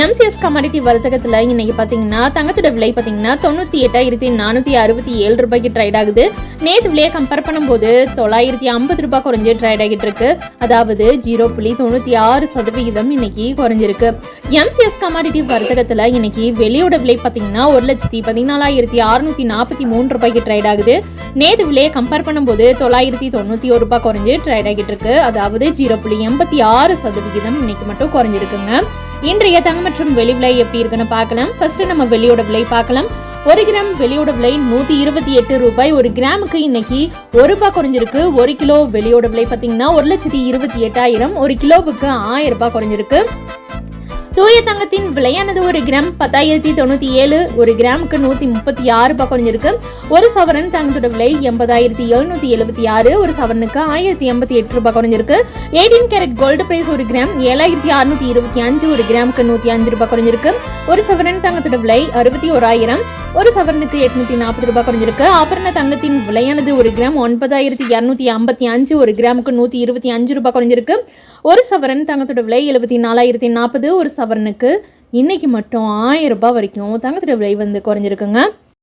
MCS commodity வர்த்தகத்தில் இன்னைக்கு பார்த்தீங்கன்னா தங்கத்தோட விலை பார்த்தீங்கன்னா தொண்ணூற்றி எட்டாயிரத்தி நானூற்றி அறுபத்தி ஏழு ரூபாய்க்கு ட்ரைட் ஆகுது. நேற்று விலையை கம்பேர் பண்ணும்போது தொள்ளாயிரத்தி ஐம்பது ரூபாய் குறைஞ்சு ட்ரைட் ஆகிட்டு இருக்கு. அதாவது ஜீரோ புள்ளி தொண்ணூற்றி ஆறு சதவிகிதம் இன்னைக்கு குறைஞ்சிருக்கு. எம்சிஎஸ் கமாடிட்டி வர்த்தகத்தில் இன்னைக்கு வெளியோட விலை பார்த்தீங்கன்னா ஒரு லட்சத்தி பதினாலாயிரத்தி அறுநூத்தி நாற்பத்தி மூணு ரூபாய்க்கு ட்ரைட் ஆகுது. நேற்று விலையை கம்பேர் பண்ணும்போது தொள்ளாயிரத்தி தொண்ணூற்றி ஒரு ரூபாய் குறைஞ்சு ட்ரைட் ஆகிட்டு இருக்கு. அதாவது ஜீரோ புள்ளி எண்பத்தி ஆறு சதவிகிதம் இன்னைக்கு மட்டும் குறைஞ்சிருக்குங்க. இன்றைய தங்கம் மற்றும் வெளி விலை எப்படி இருக்குன்னு பார்க்கலாம். ஃபர்ஸ்ட் நம்ம வெளியோட விலை பார்க்கலாம். ஒரு கிராம் வெளியோட விலை நூற்றி இருபத்தி எட்டு ரூபாய். ஒரு கிராமுக்கு இன்னைக்கு ஒரு ரூபாய் குறைஞ்சிருக்கு. ஒரு கிலோ வெளியோட விலை பார்த்தீங்கன்னா ஒரு லட்சத்தி இருபத்தி எட்டாயிரம். ஒரு கிலோவுக்கு ஆயிரம் ரூபாய் குறைஞ்சிருக்கு. தூய தங்கத்தின் விலையானது ஒரு கிராம் பத்தாயிரத்தி தொண்ணூற்றி ஏழு ஒரு கிராமுக்கு நூற்றி முப்பத்தி ஆறு ரூபாய் குறைஞ்சிருக்கு ஒரு சவரன் தங்கத்தோட விலை எண்பதாயிரத்தி எழுநூற்றி எழுபத்தி ஆறு ஒரு சவரனுக்கு ஆயிரத்தி எண்பத்தி எட்டு ரூபாய் குறைஞ்சிருக்கு எயிட்டீன் கேரட் கோல்டு பிரைஸ் ஒரு கிராம் ஏழாயிரத்தி அறுநூத்தி இருபத்தி அஞ்சு ஒரு கிராமுக்கு நூற்றி அஞ்சு ரூபாய் குறைஞ்சிருக்கு ஒரு சவரன் தங்கத்தோட விலை அறுபத்தி ஓராயிரம் ஒரு சவரனுக்கு எட்நூத்தி நாற்பது ரூபாய் குறைஞ்சிருக்கு ஆபரண தங்கத்தின் விலையானது ஒரு கிராம் ஒன்பதாயிரத்தி இரநூத்தி ஐம்பத்தி அஞ்சு ஒரு கிராமுக்கு நூற்றி இருபத்தி அஞ்சு ரூபாய் குறைஞ்சிருக்கு ஒரு சவரன் தங்கத்தோட விலை எழுபத்தி நாலாயிரத்தி நாற்பது ஒரு சவரனுக்கு இன்றைக்கி மட்டும் ஆயிரம் ரூபாய் வரைக்கும் தங்கத்தோட விலை வந்து குறைஞ்சிருக்குங்க.